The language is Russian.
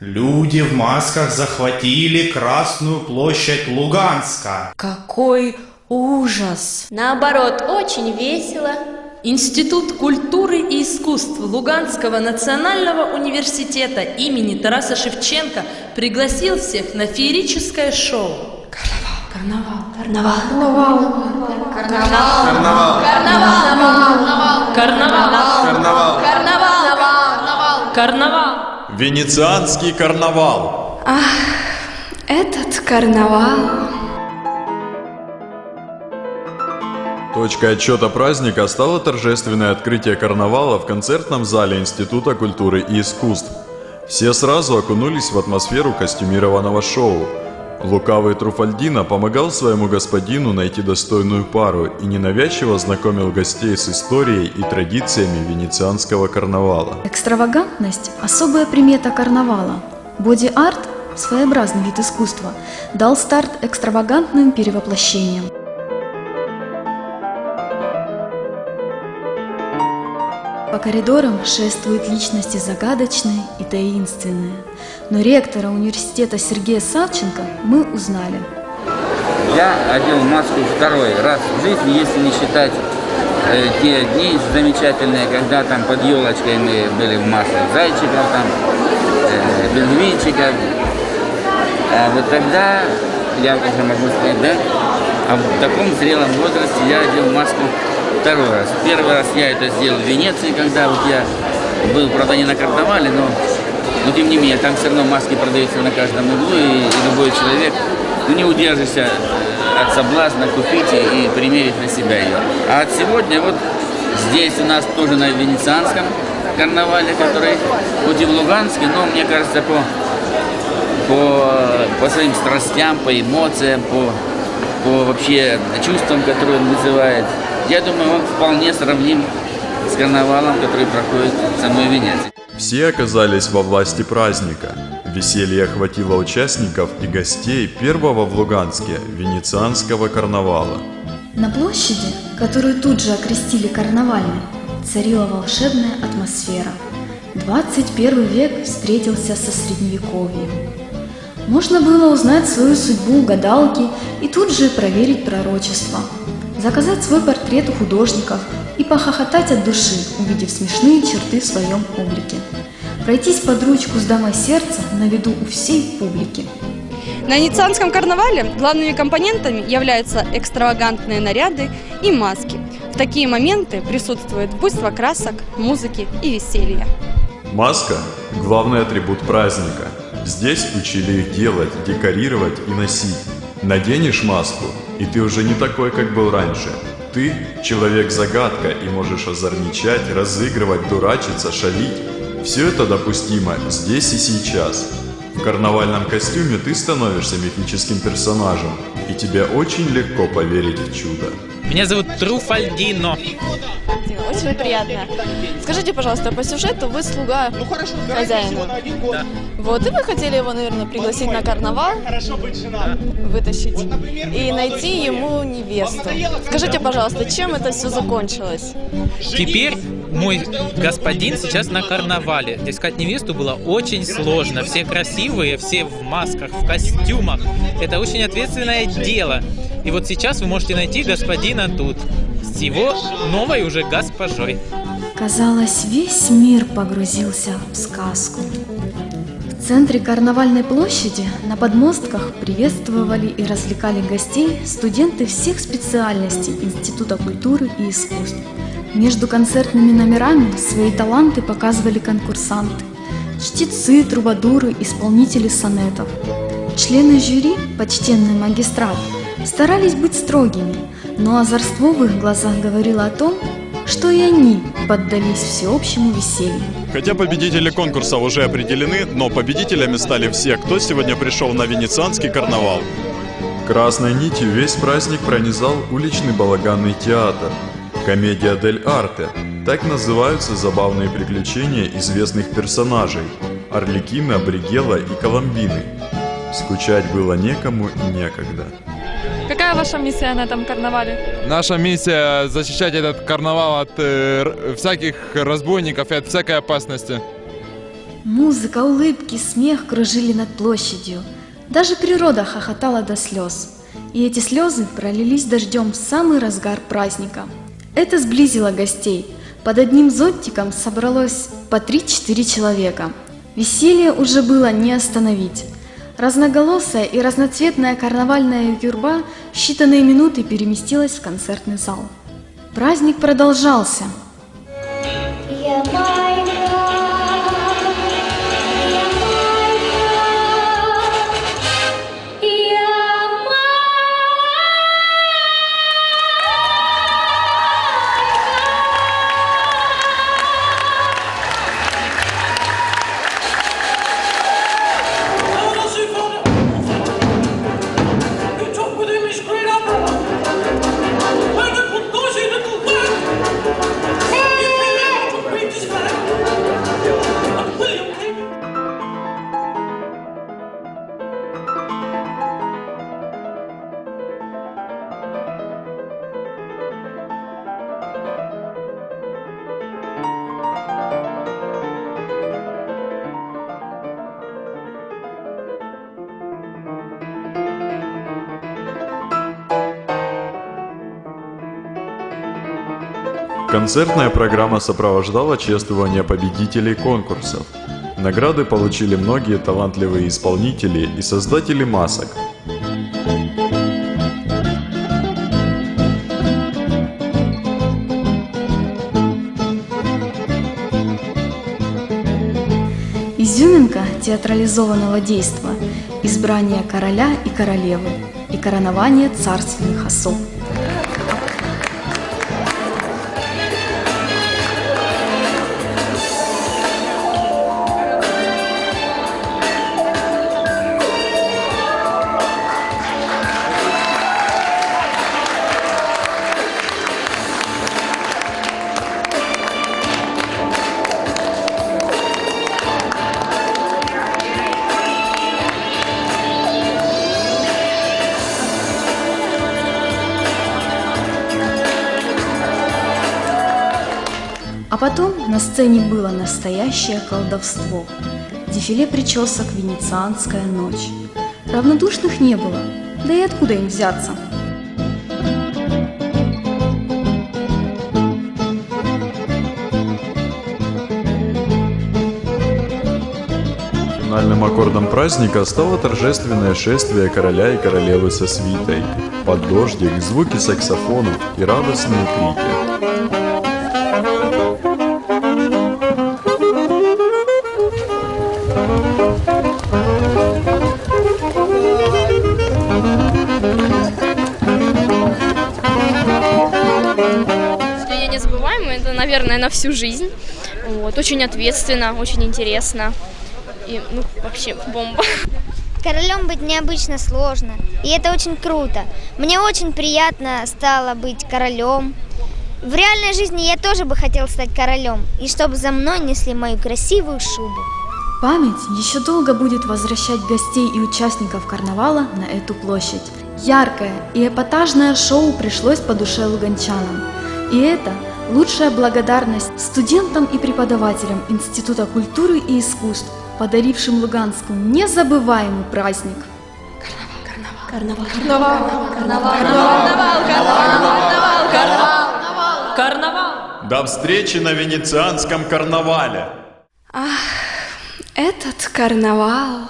Люди в масках захватили Красную площадь Луганска. Какой ужас! Наоборот, очень весело. Институт культуры и искусств Луганского национального университета имени Тараса Шевченко пригласил всех на феерическое шоу. Карнавал. Карнавал. Карнавал. Карнавал. Карнавал. Карнавал. Венецианский карнавал. Этот карнавал. Точкой отчета праздника стало торжественное открытие карнавала в концертном зале Института культуры и искусств. Все сразу окунулись в атмосферу костюмированного шоу. Лукавый Труфальдино помогал своему господину найти достойную пару и ненавязчиво знакомил гостей с историей и традициями венецианского карнавала. Экстравагантность – особая примета карнавала. Боди-арт – своеобразный вид искусства – дал старт экстравагантным перевоплощениям. По коридорам шествуют личности загадочные и таинственные. Но ректора университета Сергея Савченко мы узнали. Я одел маску второй раз в жизни, если не считать э, те дни замечательные, когда там под елочкой мы были в масках зайчиков, там, э, пингвинчиков. А вот тогда, я уже могу сказать, да, а в таком зрелом возрасте я одел маску второй раз. Первый раз я это сделал в Венеции, когда вот я был, правда, не на карнавале, но, но тем не менее, там все равно маски продаются на каждом углу, и, и любой человек, ну, не удержишься э, от соблазна купить и, примерить на себя ее. А от сегодня вот здесь у нас тоже на венецианском карнавале, который хоть и в Луганске, но мне кажется, по, по, по своим страстям, по эмоциям, по, по вообще чувствам, которые он вызывает, я думаю, он вполне сравним с карнавалом, который проходит в самой Венеции. Все оказались во власти праздника. Веселье охватило участников и гостей первого в Луганске венецианского карнавала. На площади, которую тут же окрестили карнавальной, царила волшебная атмосфера. 21 век встретился со средневековьем. Можно было узнать свою судьбу у гадалки и тут же проверить пророчество, заказать свой портрет у художников и похохотать от души, увидев смешные черты в своем облике. Пройтись под ручку с дамой сердца на виду у всей публики. На Венецианском карнавале главными компонентами являются экстравагантные наряды и маски. В такие моменты присутствует буйство красок, музыки и веселья. Маска – главный атрибут праздника. Здесь учили их делать, декорировать и носить. Наденешь маску, и ты уже не такой, как был раньше. Ты – человек-загадка и можешь озорничать, разыгрывать, дурачиться, шалить. Все это допустимо здесь и сейчас. В карнавальном костюме ты становишься мифическим персонажем, и тебе очень легко поверить в чудо. Меня зовут Труфальдино. Очень приятно. Скажите, пожалуйста, по сюжету вы слуга хозяина. Да. Вот, и вы хотели его, наверное, пригласить на карнавал, вытащить и найти ему невесту. Скажите, пожалуйста, чем это все закончилось? Теперь мой господин сейчас на карнавале. Искать невесту было очень сложно. Все красивые, все в масках, в костюмах. Это очень ответственное дело. И вот сейчас вы можете найти господина тут. С его новой уже госпожой. Казалось, весь мир погрузился в сказку. В центре карнавальной площади на подмостках приветствовали и развлекали гостей студенты всех специальностей Института культуры и искусств. Между концертными номерами свои таланты показывали конкурсанты, чтецы, трубадуры, исполнители сонетов. Члены жюри, почтенный магистрат, старались быть строгими, но озорство в их глазах говорило о том, что и они поддались всеобщему веселью. Хотя победители конкурса уже определены, но победителями стали все, кто сегодня пришел на венецианский карнавал. Красной нитью весь праздник пронизал уличный балаганный театр. Комедия дель арте. Так называются забавные приключения известных персонажей – Орликина, Бригела и Коломбины. Скучать было некому и некогда. Какая ваша миссия на этом карнавале? Наша миссия защищать этот карнавал от э, всяких разбойников и от всякой опасности. Музыка, улыбки, смех кружили над площадью. Даже природа хохотала до слез. И эти слезы пролились дождем в самый разгар праздника. Это сблизило гостей. Под одним зонтиком собралось по 3-4 человека. Веселье уже было не остановить. Разноголосая и разноцветная карнавальная юрба считанные минуты переместилась в концертный зал. Праздник продолжался. Концертная программа сопровождала чествование победителей конкурсов. Награды получили многие талантливые исполнители и создатели масок. Изюминка театрализованного действа – избрание короля и королевы и коронование царственных особ. А потом на сцене было настоящее колдовство. Дефиле причесок «Венецианская ночь». Равнодушных не было, да и откуда им взяться? Финальным аккордом праздника стало торжественное шествие короля и королевы со свитой. Под дождик, звуки саксофонов и радостные крики. Наверное, на всю жизнь. Вот. Очень ответственно, очень интересно. И, ну, вообще бомба. Королем быть необычно сложно, и это очень круто. Мне очень приятно стало быть королем. В реальной жизни я тоже бы хотел стать королем, и чтобы за мной несли мою красивую шубу. Память еще долго будет возвращать гостей и участников карнавала на эту площадь. Яркое и эпатажное шоу пришлось по душе луганчанам. И это лучшая благодарность студентам и преподавателям Института культуры и искусств, подарившим Луганску незабываемый праздник. Карнавал, карнавал, карнавал, карнавал, карнавал, карнавал. До встречи на венецианском карнавале! Ах, этот карнавал.